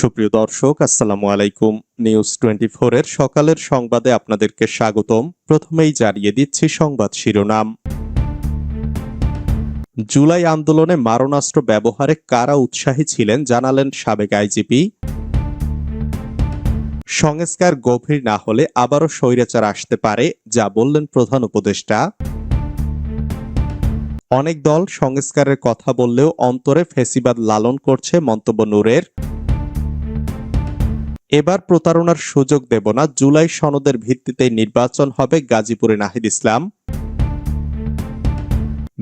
সুপ্রিয় দর্শক, আসসালামু আলাইকুম। নিউজ টোয়েন্টি এর সকালের সংবাদে আপনাদেরকে স্বাগতম। প্রথমেই জানিয়ে দিচ্ছি সংবাদ শিরোনাম। জুলাই আন্দোলনে মারণাস্ত্র ব্যবহারে কারা উৎসাহী ছিলেন জানালেন সাবেক আইজিপি। সংস্কার গভীর না হলে আবারও স্বৈরাচার আসতে পারে, যা বললেন প্রধান উপদেষ্টা। অনেক দল সংস্কারের কথা বললেও অন্তরে ফেসিবাদ লালন করছে মন্তব্য নূরের। এবার প্রতারণার সুযোগ দেব না। জুলাই সনদের ভিত্তিতে নির্বাচন হবে গাজীপুরে নাহিদ ইসলাম।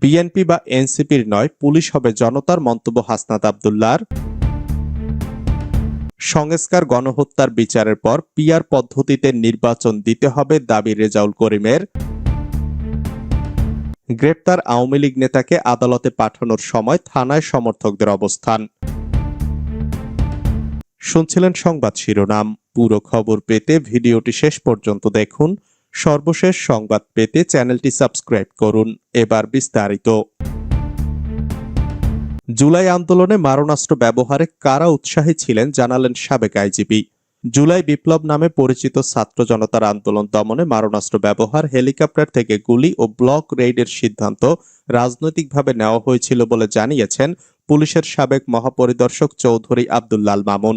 বিএনপি বা এনসিপির নয়, পুলিশ হবে জনতার মন্তব্য হাসনাত আবদুল্লার। সংস্কার গণহত্যার বিচারের পর পিয়ার পদ্ধতিতে নির্বাচন দিতে হবে দাবি রেজাউল করিমের। গ্রেপ্তার আওয়ামী লীগ নেতাকে আদালতে পাঠানোর সময় থানায় সমর্থকদের অবস্থান। শুনছিলেন সংবাদ শিরোনাম। পুরো খবর পেতে ভিডিওটি শেষ পর্যন্ত দেখুন। সর্বশেষ সংবাদ পেতে চ্যানেলটি সাবস্ক্রাইব করুন। এবার বিস্তারিত। জুলাই আন্দোলনে মারণাস্ত্র ব্যবহারে কারা উৎসাহী ছিলেন জানালেন সাবেক আইজিপি জুলাই বিপ্লব নামে পরিচিত ছাত্র জনতার আন্দোলন দমনে মারণাস্ত্র ব্যবহার, হেলিকপ্টার থেকে গুলি ও ব্লক রেইডের সিদ্ধান্ত রাজনৈতিকভাবে নেওয়া হয়েছিল বলে জানিয়েছেন পুলিশের সাবেক মহাপরিদর্শক চৌধুরী আব্দুল্লাল মামুন।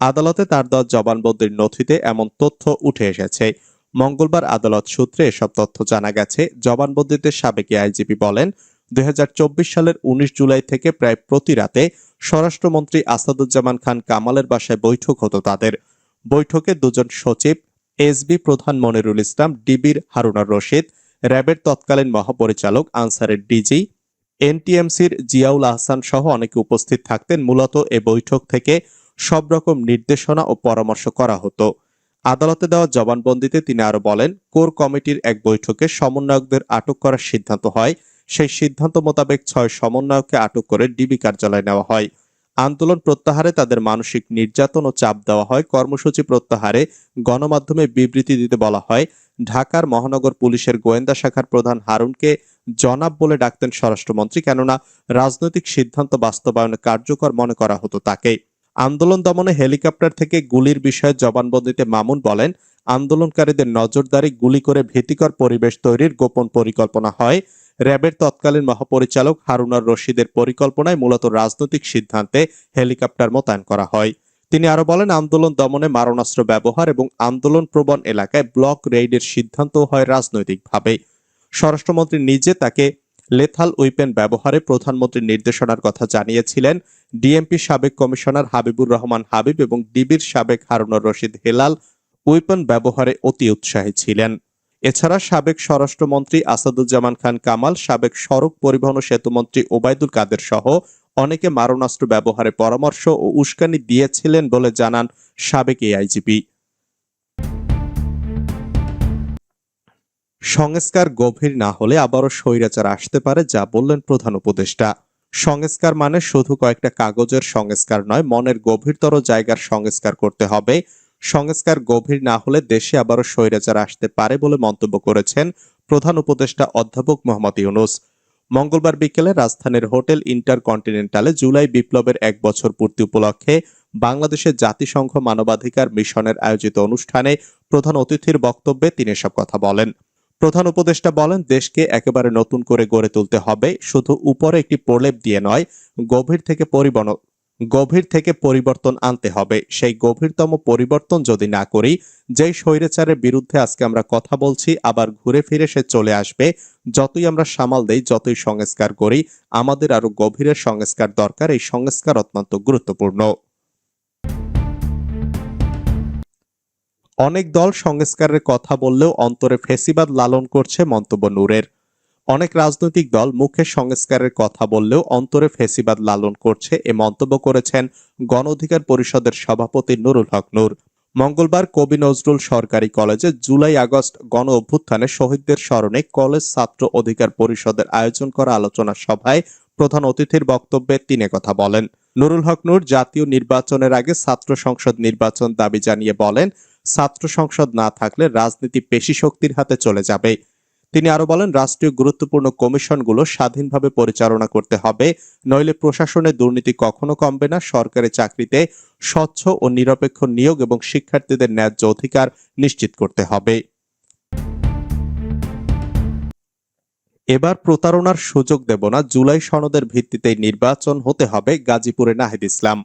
আদালতে তার দেওয়া জবানবন্দির নথিতে এমন তথ্য উঠে এসেছে। মঙ্গলবার আদালত সূত্রে এসব তথ্য জানা গেছে। জবানবন্দিতে সাবেক আইজিপি বলেন, দুই হাজার চব্বিশ সালের উনিশ জুলাই থেকে প্রায় প্রতি রাতে স্বরাষ্ট্রমন্ত্রী আসাদুজ্জামান খান কামালের বাসায় বৈঠক হতো তাদের। বৈঠকে দুজন সচিব, এসবি প্রধান মনিরুল ইসলাম, ডিবির হারুনার রশিদ, র্যাবের তৎকালীন মহাপরিচালক, আনসারের ডিজি, এনটিএমসির জিয়াউল আহসান সহ অনেকে উপস্থিত থাকতেন। মূলত এ বৈঠক থেকে সব রকম নির্দেশনা ও পরামর্শ করা হতো। আদালতে দেওয়া জবানবন্দিতে তিনি আরও বলেন, কোর কমিটির এক বৈঠকে সমন্বয়কদের আটক করার সিদ্ধান্ত হয়। সেই সিদ্ধান্ত মোতাবেক ছয় সমন্বয়ককে আটক করে ডিবি কার্যালয়ে নেওয়া হয়। আন্দোলন প্রত্যাহারে তাদের মানসিক নির্যাতন ও চাপ দেওয়া হয়। কর্মসূচি প্রত্যাহারে গণমাধ্যমে বিবৃতি দিতে বলা হয়, ঢাকার মহানগর পুলিশের গোয়েন্দা শাখার প্রধান হারুনকে জনাব বলে ডাকতেন স্বরাষ্ট্রমন্ত্রী। কেননা, রাজনৈতিক সিদ্ধান্ত বাস্তবায়নে কার্যকর মনে করা হতো তাকে। আন্দোলন দমনে হেলিকপ্টার থেকে গুলির বিষয়ে জবানবন্দিতে মামুন বলেন, আন্দোলনকারীদের নজরদারি গুলি করে ভীতিকর পরিবেশ তৈরির গোপন পরিকল্পনা হয়। র্যাবের তৎকালীন মহাপরিচালক হারুনার রশিদের পরিকল্পনায় মূলত রাজনৈতিক সিদ্ধান্তে হেলিকপ্টার মোতায়েন করা হয়। তিনি আরও বলেন, আন্দোলন দমনে মারণাস্ত্র ব্যবহার এবং আন্দোলন প্রবণ এলাকায় ব্লক রেইডের সিদ্ধান্ত হয় রাজনৈতিকভাবে। স্বরাষ্ট্রমন্ত্রী নিজে তাকে লেথাল উইপেন ব্যবহারে প্রধানমন্ত্রীর নির্দেশনার কথা জানিয়েছিলেন ডিএমপি সাবেক কমিশনার হাবিবুর রহমান হাবিব এবং ডিবির সাবেক হারুনুর রশিদ হেলাল উইপেন ব্যবহারে অতি উৎসাহী ছিলেন। এছাড়া সাবেক স্বরাষ্ট্রমন্ত্রী আসাদুজ্জামান খান কামাল, সাবেক সড়ক পরিবহন সেতুমন্ত্রী ওবায়দুল কাদের সহ অনেকে মারণাস্ত্র ব্যবহারে পরামর্শ ও উস্কানি দিয়েছিলেন বলে জানান সাবেক এই আইজিপি সংস্কার গভীর না হলে আবারও স্বৈরাচার আসতে পারে, যা বললেন প্রধান উপদেষ্টা। সংস্কার মানে শুধু কয়েকটা কাগজের সংস্কার নয়, মনের গভীরতর জায়গার সংস্কার করতে হবে। সংস্কার গভীর না হলে দেশে আবারও স্বৈরাচার আসতে পারে বলে মন্তব্য করেছেন প্রধান উপদেষ্টা অধ্যাপক মোহাম্মদ ইউনুস। মঙ্গলবার বিকেলে রাজধানীর হোটেল ইন্টারকন্টিনেন্টালে জুলাই বিপ্লবের এক বছর পূর্তি উপলক্ষে বাংলাদেশের জাতিসংঘ মানবাধিকার মিশনের আয়োজিত অনুষ্ঠানে প্রধান অতিথির বক্তব্যে তিনি এসব কথা বলেন। প্রধান উপদেষ্টা বলেন, দেশকে একেবারে নতুন করে গড়ে তুলতে হবে। শুধু উপরে একটি প্রলেপ দিয়ে নয়, গভীর থেকে পরিবর্তন, গভীর থেকে পরিবর্তন আনতে হবে। সেই গভীরতম পরিবর্তন যদি না করি, যেই স্বৈরাচারের বিরুদ্ধে আজকে আমরা কথা বলছি, আবার ঘুরে ফিরে সে চলে আসবে, যতই আমরা সামাল দেই, যতই সংস্কার করি, আমাদের আরও গভীরের সংস্কার দরকার। এই সংস্কার অত্যন্ত গুরুত্বপূর্ণ। অনেক দল সংস্কারের কথা বললেও অন্তরে ফেসিবাদ লালন করছে মন্তব্য নূরের। অনেক রাজনৈতিক দল মুখে সংস্কারের কথা বললেও অন্তরে ফেসিবাদ লালন করছে এ মন্তব্য করেছেন গণ অধিকার পরিষদের সভাপতি নুরুল হক নূর। মঙ্গলবার কবি নজরুল সরকারি কলেজে জুলাই আগস্ট গণ অভ্যুত্থানে শহীদদের স্মরণে কলেজ ছাত্র অধিকার পরিষদের আয়োজন করা আলোচনা সভায় প্রধান অতিথির বক্তব্যে তিনি কথা বলেন। নুরুল হক নূর জাতীয় নির্বাচনের আগে ছাত্র সংসদ নির্বাচন দাবি জানিয়ে বলেন ছাত্র সংসদ না থাকলে রাজনীতি পেশি শক্তির হাতে চলে যাবে। তিনি আরও বলেন, রাষ্ট্রীয় গুরুত্বপূর্ণ কমিশনগুলো স্বাধীনভাবে পরিচালনা করতে হবে, নইলে প্রশাসনে দুর্নীতি কখনো কমবে না, সরকারি চাকরিতে স্বচ্ছ ও নিরপেক্ষ নিয়োগ এবং শিক্ষার্থীদের ন্যায্য অধিকার নিশ্চিত করতে হবে। এবার প্রতারণার সুযোগ দেব না, জুলাই সনদের ভিত্তিতেই নির্বাচন হতে হবে গাজীপুরে নাহিদ ইসলাম।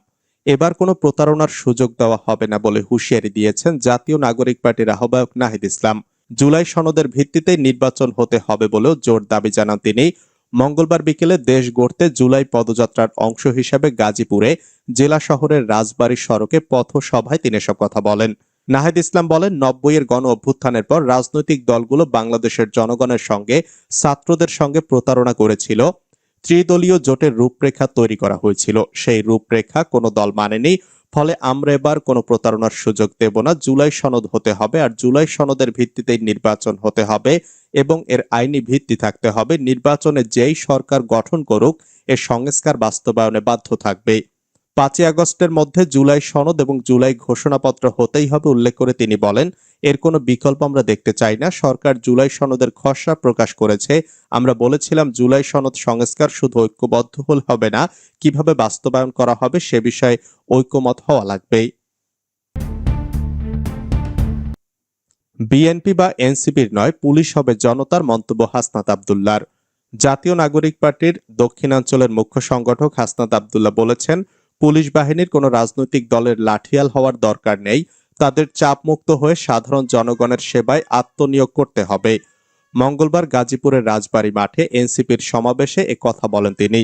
এবার কোনো প্রতারণার সুযোগ দেওয়া হবে না বলে হুঁশিয়ারি দিয়েছেন জাতীয় নাগরিক পার্টির আহ্বায়ক নাহিদ ইসলাম। জুলাই সনদের ভিত্তিতে নির্বাচন হতে হবে বলেও জোর দাবি জানান তিনি। মঙ্গলবার বিকেলে দেশ গড়তে জুলাই পদযাত্রার অংশ হিসেবে গাজীপুরে জেলা শহরের রাজবাড়ী সড়কে পথসভায় তিনি এসব কথা বলেন। নাহিদ ইসলাম বলেন নব্বইয়ের গণ অভ্যুত্থানের পর রাজনৈতিক দলগুলো বাংলাদেশের জনগণের সঙ্গে, ছাত্রদের সঙ্গে প্রতারণা করেছিল। ত্রিদলীয় জোটের রূপরেখা তৈরি করা হয়েছিল। সেই রূপরেখা কোনো দল মানেনি, ফলে আমরা এবার কোনো প্রতারণার সুযোগ দেব না। জুলাই সনদ হতে হবে আর জুলাই সনদের ভিত্তিতেই নির্বাচন হতে হবে এবং এর আইনি ভিত্তি থাকতে হবে। নির্বাচনে যেই সরকার গঠন করুক, এর সংস্কার বাস্তবায়নে বাধ্য থাকবে। পাঁচই আগস্টের মধ্যে জুলাই সনদ এবং জুলাই ঘোষণাপত্র হতেই হবে, উল্লেখ করে তিনি বলেন। এর কোনো বিকল্প আমরা দেখতে চাই না। সরকার জুলাই সনদের খসড়া প্রকাশ করেছে। আমরা বলেছিলাম জুলাই সনদ সংস্কার শুধু ঐক্যবদ্ধ হলে হবে না, কীভাবে বাস্তবায়ন করা হবে সে বিষয়ে ঐক্যমত হওয়া লাগবে বিএনপি বা এনসিপির নয়, পুলিশ হবে জনতার মন্তব্য হাসনাত আবদুল্লার জাতীয় নাগরিক পার্টির দক্ষিণাঞ্চলের মুখ্য সংগঠক হাসনাত আবদুল্লাহ বলেছেন, পুলিশ বাহিনীর কোনো রাজনৈতিক দলের লাঠিয়াল হওয়ার দরকার নেই। তাদের চাপমুক্ত হয়ে সাধারণ জনগণের সেবায় আত্মনিয়োগ করতে হবে। মঙ্গলবার গাজীপুরের রাজবাড়ী মাঠে এনসিপির সমাবেশে কথা বলেন তিনি।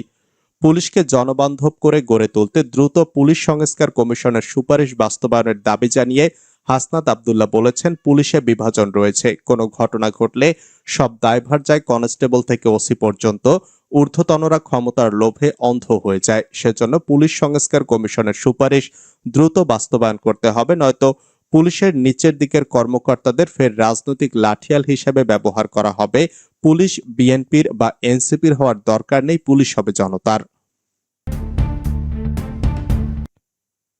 পুলিশকে জনবান্ধব করে গড়ে তুলতে দ্রুত পুলিশ সংস্কার কমিশনের সুপারিশ বাস্তবায়নের দাবি জানিয়ে হাসনাত আবদুল্লাহ বলেছেন, পুলিশে বিভাজন রয়েছে। কোনো ঘটনা ঘটলে সব দায়ভার যায় কনস্টেবল থেকে ওসি পর্যন্ত। ঊর্ধ্বতনরা ক্ষমতার লোভে অন্ধ হয়ে যায়। সেজন্য পুলিশ সংস্কার কমিশনের সুপারিশ দ্রুত বাস্তবায়ন করতে হবে, নয়তো পুলিশের নিচের দিকের কর্মকর্তাদের ফের রাজনৈতিক লাঠিয়াল হিসেবে ব্যবহার করা হবে। পুলিশ, বিএনপির বা এনসিপির হওয়ার দরকার নেই, পুলিশ হবে জনতার।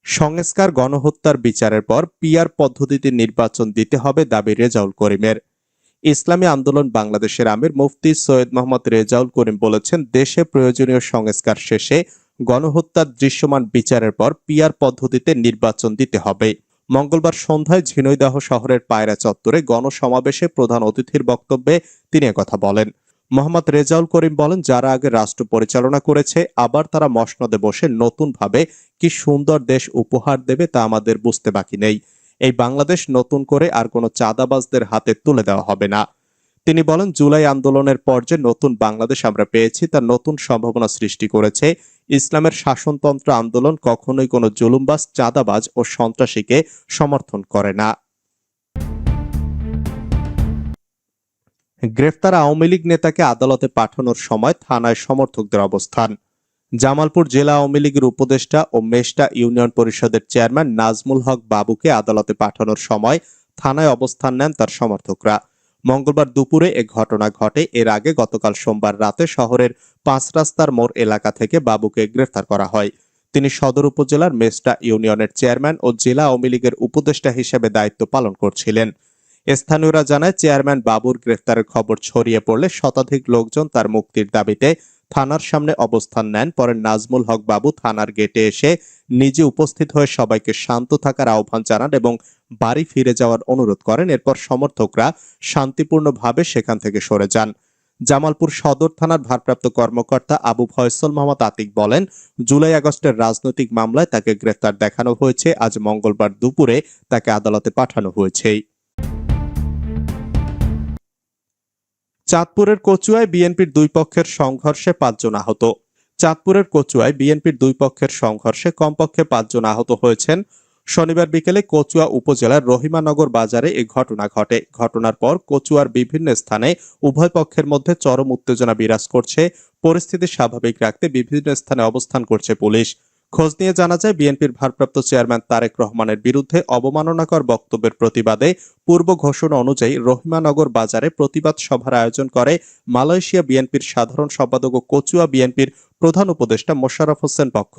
সংস্কার গণহত্যার বিচারের পর পিআর পদ্ধতিতে নির্বাচন দিতে হবে দাবি রেজাউল করিমের। ইসলামী আন্দোলন বাংলাদেশের আমির মুফতি সৈয়দ মোহাম্মদ রেজাউল করিম বলেছেন, দেশে প্রয়োজনীয় সংস্কার শেষে গণহত্যার দৃশ্যমান বিচারের পর পিয়ার পদ্ধতিতে নির্বাচন দিতে হবে। মঙ্গলবার সন্ধ্যায় ঝিনৈদাহ শহরের পায়রা চত্বরে গণসমাবেশে প্রধান অতিথির বক্তব্যে তিনি কথা বলেন। মোহাম্মদ রেজাউল করিম বলেন, যারা আগে রাষ্ট্র পরিচালনা করেছে, আবার তারা মসনদে বসে নতুনভাবে কি সুন্দর দেশ উপহার দেবে তা আমাদের বুঝতে বাকি নেই। এই বাংলাদেশ নতুন করে আর কোনো চাঁদাবাজদের হাতে তুলে দেওয়া হবে না। তিনি বলেন, জুলাই আন্দোলনের পর যে নতুন বাংলাদেশ আমরা পেয়েছি তা নতুন সম্ভাবনা সৃষ্টি করেছে। ইসলামের শাসনতন্ত্র আন্দোলন কখনোই কোনো জুলুমবাজ, চাঁদাবাজ ও সন্ত্রাসীকে সমর্থন করে না। গ্রেফতার আওয়ামী লীগ নেতাকে আদালতে পাঠানোর সময় থানায় সমর্থকদের অবস্থান। জামালপুর জেলা আওয়ামী লীগের উপদেষ্টা ও মেষ্টা ইউনিয়ন পরিষদের চেয়ারম্যান নাজমুল হক বাবুকে আদালতে পাঠানোর সময় থানায় অবস্থান নেন তার সমর্থকরা। মঙ্গলবার দুপুরে এ ঘটনা ঘটে। এর আগে গতকাল সোমবার রাতে শহরের পাঁচ রাস্তার মোড় এলাকা থেকে বাবুকে গ্রেফতার করা হয়। তিনি সদর উপজেলার মেস্টা ইউনিয়নের চেয়ারম্যান ও জেলা আওয়ামী লীগের উপদেষ্টা হিসেবে দায়িত্ব পালন করছিলেন। স্থানীয়রা জানায়, চেয়ারম্যান বাবুর গ্রেফতারের খবর ছড়িয়ে পড়লে শতাধিক লোকজন তার মুক্তির দাবিতে থানার সামনে অবস্থান নেন। পরে নাজমুল হক বাবু থানার গেটে এসে নিজে উপস্থিত হয়ে সবাইকে শান্ত থাকার আহ্বান জানান এবং বাড়ি ফিরে যাওয়ার অনুরোধ করেন। এরপর সমর্থকরা শান্তিপূর্ণভাবে সেখান থেকে সরে যান। জামালপুর সদর থানার ভারপ্রাপ্ত কর্মকর্তা আবু ফয়সল মোহাম্মদ আতিক বলেন, জুলাই আগস্টের রাজনৈতিক মামলায় তাকে গ্রেফতার দেখানো হয়েছে। আজ মঙ্গলবার দুপুরে তাকে আদালতে পাঠানো হয়েছে। চাঁদপুরের কচুয়ায় বিএনপির দুই পক্ষের সংঘর্ষে পাঁচজন আহত। চাঁদপুরের কচুয়ায় বিএনপির দুই পক্ষের সংঘর্ষে কমপক্ষে পাঁচজন আহত হয়েছেন। শনিবার বিকেলে কচুয়া উপজেলার রহিমানগর বাজারে এই ঘটনা ঘটে। ঘটনার পর কচুয়ার বিভিন্ন স্থানে উভয় পক্ষের মধ্যে চরম উত্তেজনা বিরাজ করছে। পরিস্থিতি স্বাভাবিক রাখতে বিভিন্ন স্থানে অবস্থান করছে পুলিশ। খোঁজ নিয়ে জানা যায়, বিএনপির ভারপ্রাপ্ত চেয়ারম্যান তারেক রহমানের বিরুদ্ধে অবমাননাকর বক্তব্যের প্রতিবাদে পূর্ব ঘোষণা অনুযায়ী রহিমানগর বাজারে প্রতিবাদ সভার আয়োজন করে মালয়েশিয়া বিএনপির সাধারণ সম্পাদক ও কচুয়া বিএনপির প্রধান উপদেষ্টা মোশাররফ হোসেন পক্ষ।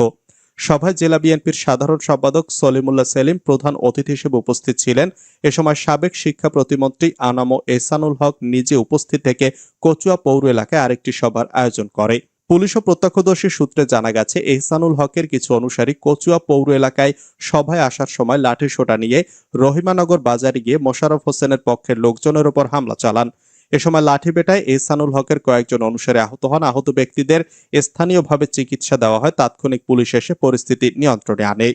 সভায় জেলা বিএনপির সাধারণ সম্পাদক সলিমুল্লাহ সেলিম প্রধান অতিথি হিসেবে উপস্থিত ছিলেন। এ সময় সাবেক শিক্ষা প্রতিমন্ত্রী আনামো এসানুল হক নিজে উপস্থিত থেকে কচুয়া পৌর এলাকায় আরেকটি সভার আয়োজন করে। পুলিশ ও প্রত্যক্ষদর্শী সূত্রে জানা গেছে, এহসানুল হকের কিছু অনুসারী কচুয়া পৌর এলাকায় সভায় আসার সময় লাঠি সোটা নিয়ে রহিমানগর বাজারে গিয়ে মোশারফ হোসেনের পক্ষের লোকজনের ওপর হামলা চালান। এ সময় লাঠি বেটায় এহসানুল হকের কয়েকজন অনুসারে আহত হন। আহত ব্যক্তিদের স্থানীয়ভাবে চিকিৎসা দেওয়া হয়। তাৎক্ষণিক পুলিশ এসে পরিস্থিতি নিয়ন্ত্রণে আনে।